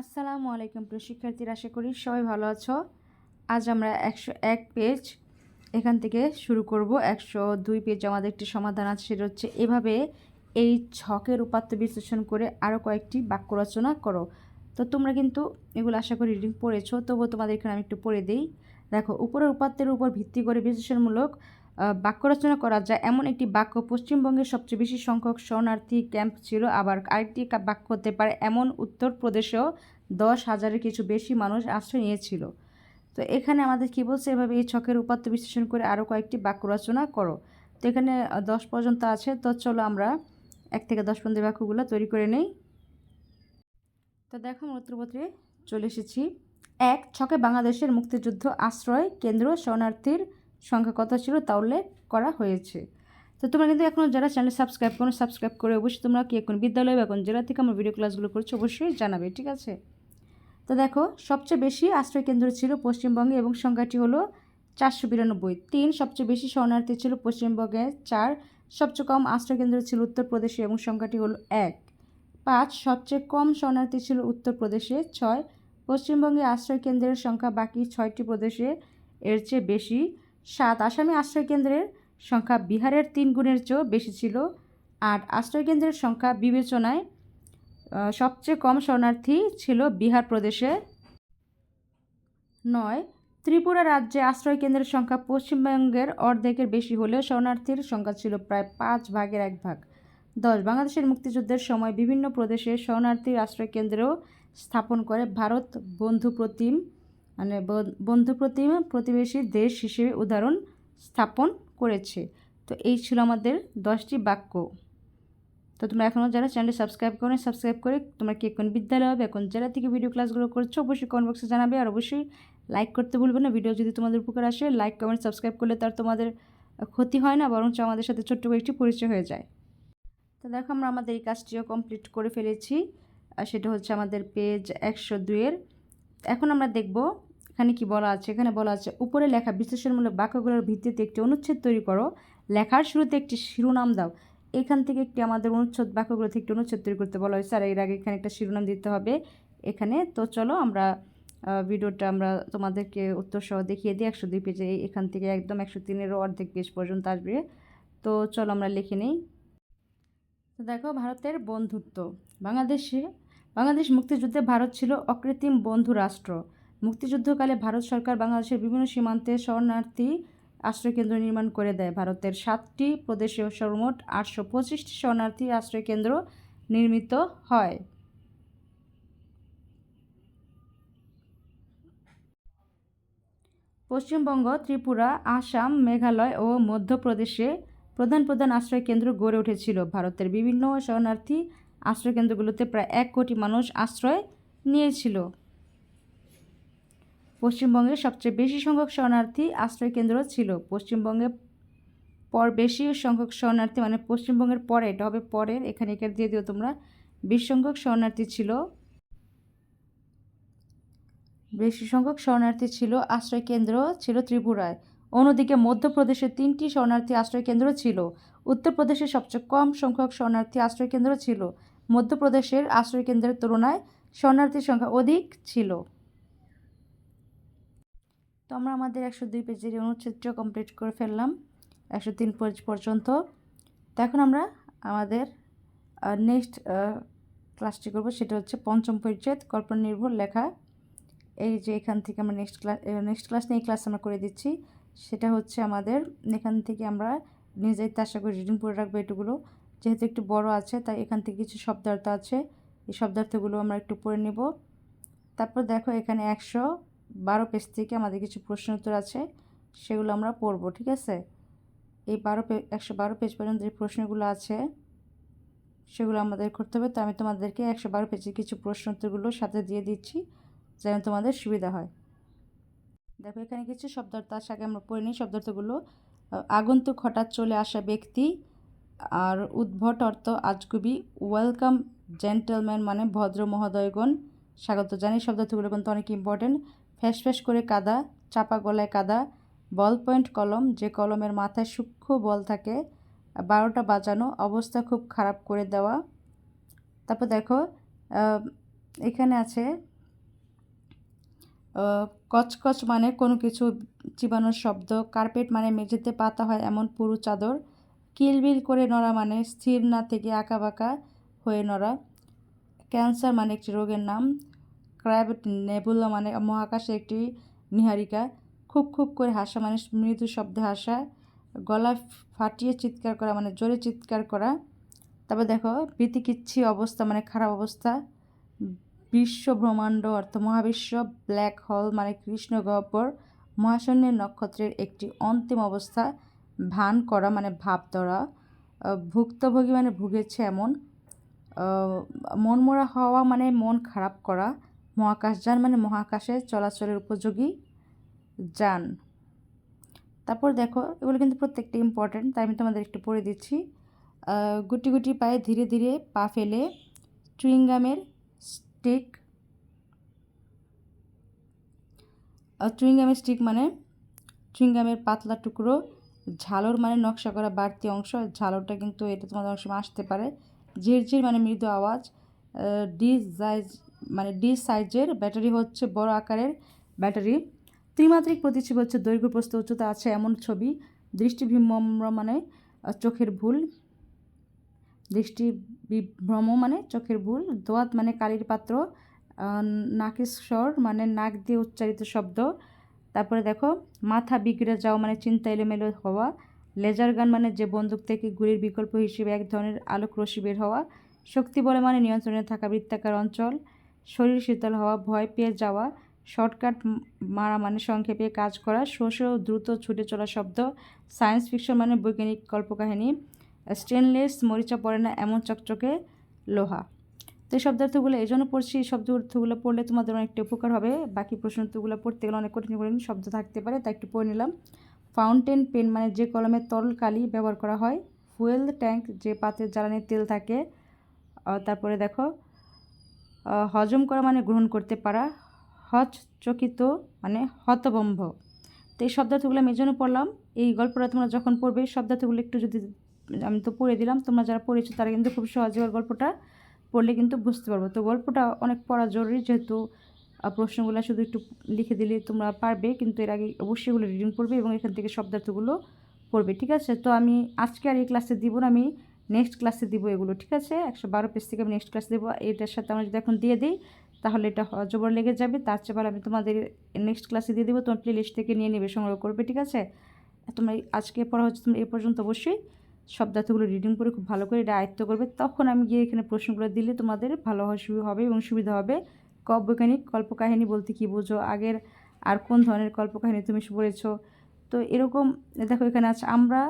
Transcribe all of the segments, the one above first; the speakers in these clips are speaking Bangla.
আসসালামু আলাইকুম প্রিয় শিক্ষার্থীরা, আশা করি সবাই ভালো আছো। আজ আমরা একশো এক পেজ এখান থেকে শুরু করব। একশো দুই পেজ আমাদের একটি সমাধান আছে, সেটা হচ্ছে এভাবে এই ছকের উপাত্ত বিশ্লেষণ করে আরও কয়েকটি বাক্য রচনা করো। তো তোমরা কিন্তু এগুলো আশা করি রিডিং পড়েছো, তবুও তোমাদের এখানে আমি একটু পড়ে দিই। দেখো, উপরের উপাত্তের উপর ভিত্তি করে বিশ্লেষণমূলক বাক্য রচনা করা যায়। এমন একটি বাক্য পশ্চিমবঙ্গের সবচেয়ে বেশি সংখ্যক শরণার্থী ক্যাম্প ছিল। আবার আরেকটি বাক্য হতে পারে, এমন উত্তরপ্রদেশেও দশ হাজারের কিছু বেশি মানুষ আশ্রয় নিয়েছিল। তো এখানে আমাদের কি বলছে? এভাবে এই ছকের উপাত্ত বিশ্লেষণ করে আরও কয়েকটি বাক্য রচনা করো। তো এখানে দশ পর্যন্ত আছে। তো চলো আমরা এক থেকে দশ পর্যন্ত বাক্যগুলো তৈরি করে নেই। তো দেখো উত্তরপত্রে চলে এসেছি। এক, ছকে বাংলাদেশের মুক্তিযুদ্ধ আশ্রয় কেন্দ্র শরণার্থীর সংখ্যা কত ছিল তা উল্লেখ করা হয়েছে। তো তোমরা কিন্তু এখনও যারা চ্যানেল সাবস্ক্রাইব করো সাবস্ক্রাইব করে অবশ্যই তোমরা কি এখন বিদ্যালয় বা কোন জেলা থেকে আমার ভিডিও ক্লাসগুলো করছ অবশ্যই জানাবে, ঠিক আছে? তো দেখো, সবচেয়ে বেশি আশ্রয় কেন্দ্র ছিল পশ্চিমবঙ্গে এবং সংখ্যাটি হলো চারশো বিরানব্বই। তিন সবচেয়ে বেশি শরণার্থী ছিল পশ্চিমবঙ্গে, চার সবচেয়ে কম আশ্রয় কেন্দ্র ছিল উত্তরপ্রদেশে এবং সংখ্যাটি হলো এক। পাঁচ সবচেয়ে কম শরণার্থী ছিল উত্তরপ্রদেশে, ছয় পশ্চিমবঙ্গে আশ্রয় কেন্দ্রের সংখ্যা বাকি ছয়টি প্রদেশে এর চেয়ে বেশি। সাত আসামি আশ্রয় কেন্দ্রের সংখ্যা বিহারের তিন গুণের চেয়েও বেশি ছিল। আট আশ্রয় কেন্দ্রের সংখ্যা বিবেচনায় সবচেয়ে কম শরণার্থী ছিল বিহার প্রদেশে। নয় ত্রিপুরা রাজ্যে আশ্রয় কেন্দ্রের সংখ্যা পশ্চিমবঙ্গের অর্ধেকের বেশি হলেও শরণার্থীর সংখ্যা ছিল প্রায় পাঁচ ভাগের এক ভাগ। দশ বাংলাদেশের মুক্তিযুদ্ধের সময় বিভিন্ন প্রদেশে শরণার্থীর আশ্রয় কেন্দ্র স্থাপন করে ভারত বন্ধু প্রতিম। মানে বন- বন্ধু প্রতিমা, প্রতিবেশী দেশ হিসেবে উদাহরণ স্থাপন করেছে। তো এই ছিল আমাদের দশটি বাক্য। তো তোমরা এখনও যারা চ্যানেলটি সাবস্ক্রাইব করো সাবস্ক্রাইব করে তোমরা কি কোন বিদ্যালয় হবে এখন যারা থেকে ভিডিও ক্লাসগুলো করছ, অবশ্যই কমেন্ট বক্সে জানাবে। আর অবশ্যই লাইক করতে ভুলবে না। ভিডিও যদি তোমাদের উপকার আসে লাইক কমেন্ট সাবস্ক্রাইব করলে তার তোমাদের ক্ষতি হয় না, বরঞ্চ আমাদের সাথে ছোট্ট করে একটি পরিচয় হয়ে যায়। তো দেখো আমরা আমাদের এই কাজটিও কমপ্লিট করে ফেলেছি। আর সেটা হচ্ছে আমাদের পেজ একশো দুইয়ের এখন আমরা দেখব এখানে কি বলা আছে। এখানে বলা আছে, উপরে লেখা বিশ্লেষণমূলক বাক্যগুলোর ভিত্তিতে একটি অনুচ্ছেদ তৈরি করো। লেখার শুরুতে একটি শিরোনাম দাও। এখান থেকে একটি আমাদের অনুচ্ছেদ, বাক্যগুলো থেকে একটি অনুচ্ছেদ তৈরি করতে বলা হয়েছে আর এর আগে এখানে একটা শিরোনাম দিতে হবে এখানে। তো চলো আমরা ভিডিওটা আমরা তোমাদেরকে উত্তর সহ দেখিয়ে দিই। একশো দুই পেজে এখান থেকে একদম একশো তিনেরও অর্ধেক পেজ পর্যন্ত আসবে। তো চলো আমরা লিখে নিই। তো দেখো, ভারতের বন্ধুত্ব। বাংলাদেশে বাংলাদেশ মুক্তিযুদ্ধে ভারত ছিল অকৃত্রিম বন্ধু রাষ্ট্র। মুক্তিযুদ্ধকালে ভারত সরকার বাংলাদেশের বিভিন্ন সীমান্তে শরণার্থী আশ্রয়কেন্দ্র নির্মাণ করে দেয়। ভারতের সাতটি প্রদেশে সর্বমোট আটশো পঁচিশটি শরণার্থী আশ্রয়কেন্দ্র নির্মিত হয়। পশ্চিমবঙ্গ, ত্রিপুরা, আসাম, মেঘালয় ও মধ্যপ্রদেশে প্রধান প্রধান আশ্রয়কেন্দ্র গড়ে উঠেছিল। ভারতের বিভিন্ন শরণার্থী আশ্রয়কেন্দ্রগুলোতে প্রায় এক কোটি মানুষ আশ্রয় নিয়েছিল। পশ্চিমবঙ্গে সবচেয়ে বেশি সংখ্যক শরণার্থী আশ্রয়কেন্দ্র ছিল। পশ্চিমবঙ্গে পর বেশি সংখ্যক শরণার্থী মানে পশ্চিমবঙ্গের পরে, এটা হবে পরের এখানে এখানে দিয়ে দিও তোমরা, বেশি সংখ্যক শরণার্থী ছিল। বেশি সংখ্যক শরণার্থী ছিল আশ্রয়কেন্দ্র ছিল ত্রিপুরায়। অন্যদিকে মধ্যপ্রদেশে তিনটি শরণার্থী আশ্রয়কেন্দ্র ছিল। উত্তরপ্রদেশে সবচেয়ে কম সংখ্যক শরণার্থী আশ্রয়কেন্দ্র ছিল। মধ্যপ্রদেশের আশ্রয়কেন্দ্রের তুলনায় শরণার্থীর সংখ্যা অধিক ছিল। তো আমরা আমাদের একশো দুই পেজের অনুচ্ছেদটা কমপ্লিট করে ফেললাম, একশো তিন পেজ পর্যন্ত। তো এখন আমরা আমাদের নেক্সট ক্লাসটি করব, সেটা হচ্ছে পঞ্চম পরিচ্ছেদ কল্পনা নির্ভর লেখা। এই যে এখান থেকে আমরা নেক্সট ক্লাস নেক্সট ক্লাস নিয়ে ক্লাস আমরা করে দিচ্ছি। সেটা হচ্ছে আমাদের, এখান থেকে আমরা নিজের আশা করি রিডিং করে রাখব এটুগুলো যেহেতু একটু বড় আছে, তাই এখান থেকে কিছু শব্দার্থ আছে। এই শব্দার্থগুলো আমরা একটু পড়ে নেব। তারপর দেখো এখানে একশো বারো পেজ থেকে আমাদের কিছু প্রশ্ন উত্তর আছে, সেগুলো আমরা পড়ব, ঠিক আছে? এই বারো পে, একশো বারো পেজ পর্যন্ত যে প্রশ্নগুলো আছে, সেগুলো আমাদের করতে হবে। তো আমি তোমাদেরকে একশো বারো পেজের কিছু প্রশ্ন উত্তরগুলো সাথে দিয়ে দিচ্ছি, যেন তোমাদের সুবিধা হয়। দেখো এখানে কিছু শব্দার্থ আগে আমরা পড়ে নিই। শব্দার্থগুলো আগন্তুক হঠাৎ চলে আসা ব্যক্তি আর উদ্ভট অর্থ আজগুবি ওয়েলকাম জেন্টেলম্যান মানে ভদ্র মহোদয়গণ। স্বাগত জানি শব্দার্থগুলো কিন্তু অনেক ইম্পর্টেন্ট ফ্যাস ফ্যাস করে কাদা, চাপা গলায় কাদা বল পয়েন্ট কলম, যে কলমের মাথায় সূক্ষ্ম বল থাকে, বারোটা বাজানো, অবস্থা খুব খারাপ করে দেওয়া। তারপর দেখো এখানে আছে কচকচ মানে কোনো কিছু চিবানোর শব্দ কার্পেট মানে মেঝেতে পাতা হয় এমন পুরু চাদর কিলবিল করে নড়া মানে স্থির না থেকে আঁকা বাঁকা হয়ে নড়া। ক্যান্সার মানে একটি রোগের নাম। ক্র্যাব নেবুলা মানে মহাকাশে একটি নিহারিকা। খুব খুব করে হাসা মানে মৃদু শব্দে হাসা। গলা ফাটিয়ে চিৎকার করা মানে জোরে চিৎকার করা। তারপর দেখো, বিতিকিচ্ছি অবস্থা মানে খারাপ অবস্থা। বিশ্ব ব্রহ্মাণ্ড অর্থ মহাবিশ্ব, ব্ল্যাক হোল মানে কৃষ্ণ গহ্বর। মহাশূন্যের নক্ষত্রের একটি অন্তিম অবস্থা। ভান করা মানে ভাব ধরা ভুক্তভোগী মানে ভুগেছে এমন মনমরা হওয়া মানে মন খারাপ করা মহাকাশযান মানে মহাকাশে চলাচলের উপযোগী যান। তারপর দেখো, এগুলো কিন্তু প্রত্যেকটা ইম্পর্ট্যান্ট তাই আমি তোমাদের একটু পড়ে দিচ্ছি। গুটি গুটি পায়ে ধীরে ধীরে পা ফেলে, চুইংগামের স্টিক চুইংগামের স্টিক মানে চুইংগামের পাতলা টুকরো ঝালর মানে নকশা করা বাড়তি অংশ, ঝালরটা কিন্তু এটা তোমাদের অংশ আসতে পারে। ঝিরঝির মানে মৃদু আওয়াজ ডি সাইজ মানে ডি সাইজের ব্যাটারি হচ্ছে বড় আকারের ব্যাটারি। ত্রিমাত্রিক প্রতিচ্ছবি হচ্ছে দৈর্ঘ্য, প্রস্থ, উচ্চতা আছে এমন ছবি। দৃষ্টিভ্রম মানে চোখের ভুল। দৃষ্টি বিভ্রম মানে চোখের ভুল। দোয়াত মানে কালির পাত্র। নাকেশ্বর মানে নাক দিয়ে উচ্চারিত শব্দ। তারপরে দেখো, মাথা বিগড়ে যাওয়া মানে চিন্তা এলোমেলো হওয়া, লেজার গান মানে যে বন্দুক থেকে গুলির বিকল্প হিসেবে এক ধরনের আলোক রশ্মি বের হওয়া, শক্তি বলে মানে নিয়ন্ত্রণে থাকা বৃত্তাকার অঞ্চল, শরীর শীতল হওয়া, ভয় পেয়ে যাওয়া, শর্টকাট মারা মানে সংক্ষেপে কাজ করা শোষ দ্রুত ছুটে চলা শব্দ, সায়েন্স ফিকশন মানে বৈজ্ঞানিক কল্পকাহিনী, স্টেনলেস মরিচা পড়ে না এমন চকচকে লোহা। তো এই শব্দার্থগুলো, এই জন্য পড়ছি, এই শব্দার্থগুলো পড়লে তোমাদের অনেকটা উপকার হবে। বাকি প্রশ্নোত্তরগুলো পড়তে গেলে অনেক কঠিন কঠিন শব্দ থাকতে পারে তা একটু পড়ে নিলাম। ফাউন্টেন পেন মানে যে কলমে তরল কালি ব্যবহার করা হয় ফুয়েল ট্যাঙ্ক যে পাত্রে জ্বালানির তেল থাকে তারপরে দেখো হজম করা মানে গ্রহণ করতে পারা হজ চকিত মানে হতবম্ব তো এই শব্দার্থগুলো আমি এই জন্য পড়লাম। এই গল্পটা তোমরা যখন পড়বে, শব্দার্থগুলো একটু যদি আমি তো পড়ে দিলাম, তোমরা যারা পড়েছো তারা কিন্তু খুব সহজে গল্পটা পড়লে কিন্তু বুঝতে পারব। তো গল্পটা অনেক পড়া জরুরি যেহেতু প্রশ্নগুলো শুধু একটু লিখে দিলে তোমরা পারবে, কিন্তু এর আগে অবশ্যই এগুলো রিডিং পড়বে এবং এখান থেকে শব্দার্থগুলো পড়বে, ঠিক আছে? তো আমি আজকে আর এই ক্লাসে দিব না, আমি নেক্সট ক্লাসে দিব এগুলো, ঠিক আছে? একশো বারো পেজ থেকে আমি নেক্সট ক্লাসে দেবো। এটার সাথে আমরা যদি এখন দিয়ে দিই, তাহলে এটা জবর লেগে যাবে। তার চেয়ে আমি তোমাদের নেক্সট ক্লাসে দিয়ে দেবো, তোমার প্লে লিস্ট থেকে নিয়ে নেবে, সংগ্রহ করবে, ঠিক আছে? তোমরা আজকে পড়া হচ্ছে, তোমরা এ পর্যন্ত অবশ্যই শব্দার্থগুলো রিডিং করে খুব ভালো করে এটা আয়ত্ত করবে। তখন আমি গিয়ে এখানে প্রশ্নগুলো দিলে তোমাদের ভালো হবে এবং সুবিধা হবে। কবৈজ্ঞানিক কল্পকাহিনী বলতে কী বোঝো? আগের আর কোন ধরনের কল্পকাহিনী তুমি পড়েছো? তো এরকম, দেখো এখানে আছে, আমরা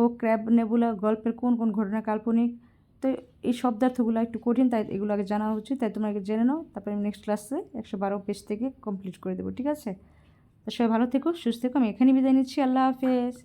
ও ক্র্যাব নেবুলা গল্পের কোন কোন ঘটনা কাল্পনিক? তো এই শব্দার্থগুলো একটু কঠিন, তাই এগুলো আগে জানা উচিত, তাই তোমরা আগে জেনে নাও, তারপরে আমি নেক্সট ক্লাসে একশো বারো পেজ থেকে কমপ্লিট করে দেবো, ঠিক আছে? তো সবাই ভালো থেকো, সুস্থ থেকো, আমি এখানেই বিদায় নিচ্ছি, আল্লাহ হাফেজ।